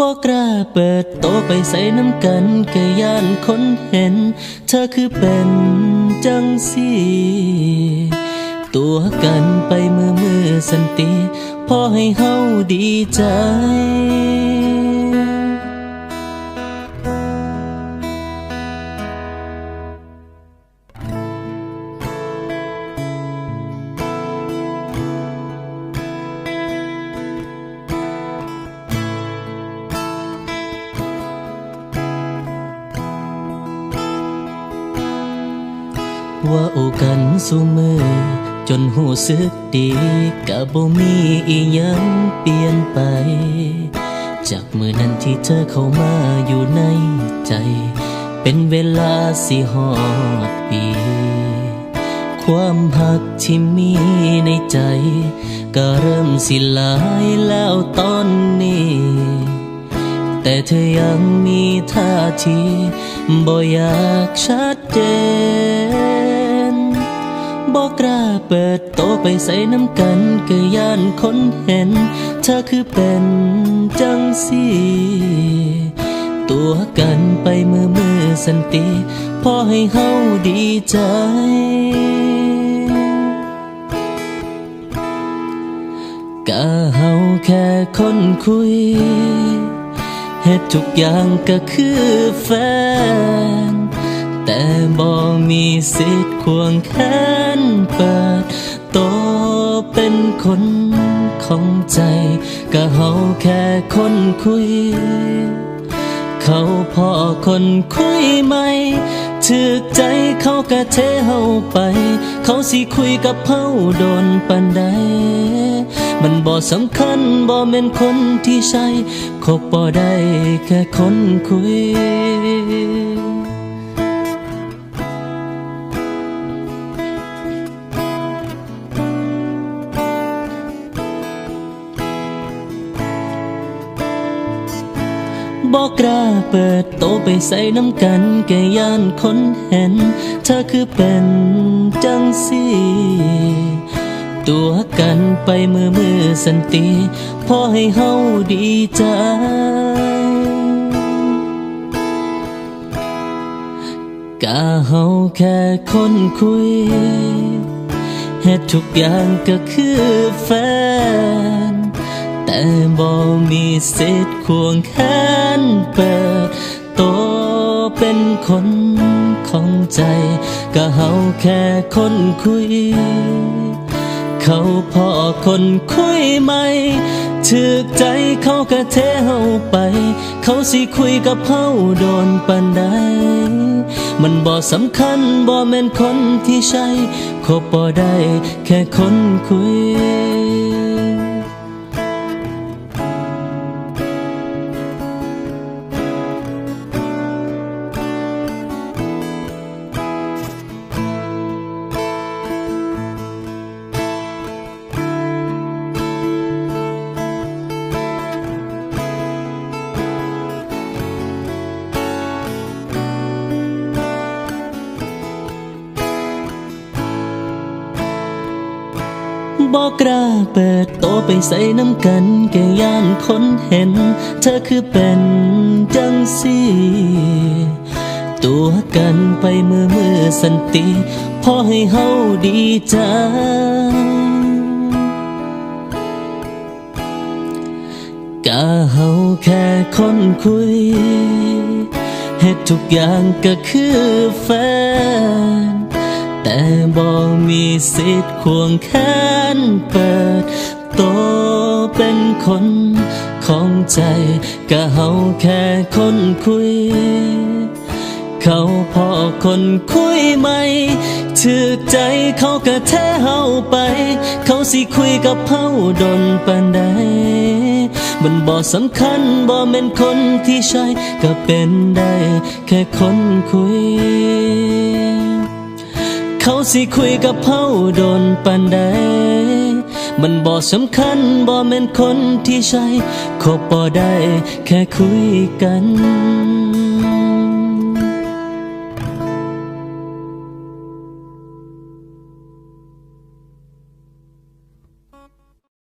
บอกกล้าเปิดโตไปใส่น้ำกันก็ย่านคนเห็น เธอคือเป็นจังสีตัวกันไปมือมือสันติ พอให้เฮาดีใจ ว่าโอกันสูมือ จนหูสึกดีกะบ่มีอีหยังเปลี่ยนไป จากมือนั้นที่เธอเข้ามาอยู่ในใจ เป็นเวลาสิหอดปี ความหักที่มีในใจ ก็เริ่มสิลายแล้วตอนนี้แต่เธอยังมีท่าทีบ่อยากชัดเจน บอกกล้าเปิดโตไปใส่น้ำกันก็ย่านคนเห็น เธอคือเป็นจังสีตัวกันไปมือมือสันติพอให้เฮาดีใจ กะเฮาแค่คนคุยเหตุทุกอย่างก็คือแฟน แต่บ่มีสิทธิ์ควงแขนเปิดโตเป็นคนของใจก็เฮาแค่คนคุย เขาพ่อคนคุยไหมถึกใจเขากะเทเฮาไป เขาสิคุยกับเฮาโดนปันใดมันบ่สำคัญบ่แม่นคนที่ใช่คบบ่ได้แค่คนคุย บอกกล้าเปิดโตไปใส่น้ำกันแกย่านคนเห็น เธอคือเป็นจังสีตัวกันไปมือมือสันติพอให้เฮาดีใจกะเฮาแค่คนคุยเหตุทุกอย่างก็คือแฟน แต่บ่มีสิทธิ์ควงแขนเปิดโตเป็นคนของใจก็เฮาแค่คนคุย เขาพอคนคุยไหมถึกใจเขาก็เทเฮาไป เขาสิคุยกับเฮาโดนปันใดมันบ่สำคัญบ่แม่นคนที่ใช่คบบ่ได้แค่คนคุย กกล้าเปิดโตไปใส่น้ำกันแก่ย่านคนเห็น เธอคือเป็นจังสีตัวกันไปมือมือสันติพอให้เฮาดีใจกะเฮาแค่คนคุยเหตุทุกอย่างก็คือแฟน แต่บ่มีสิทธิ์ควงแขนเปิดโตเป็นคนของใจก็เฮาแค่คนคุย เขาพอคนคุยไหมถึกใจเขาก็แท้เฮาไป เขาสิคุยกับเฮาดนปานใดมันบ่สำคัญบ่แม่นคนที่ใช่ก็เป็นได้ แค่คนคุย เขาสิคุยกับเฮาโดนปันใด มันบ่สำคัญบ่แม่นคนที่ใช่คบบ่ได้แค่คุยกัน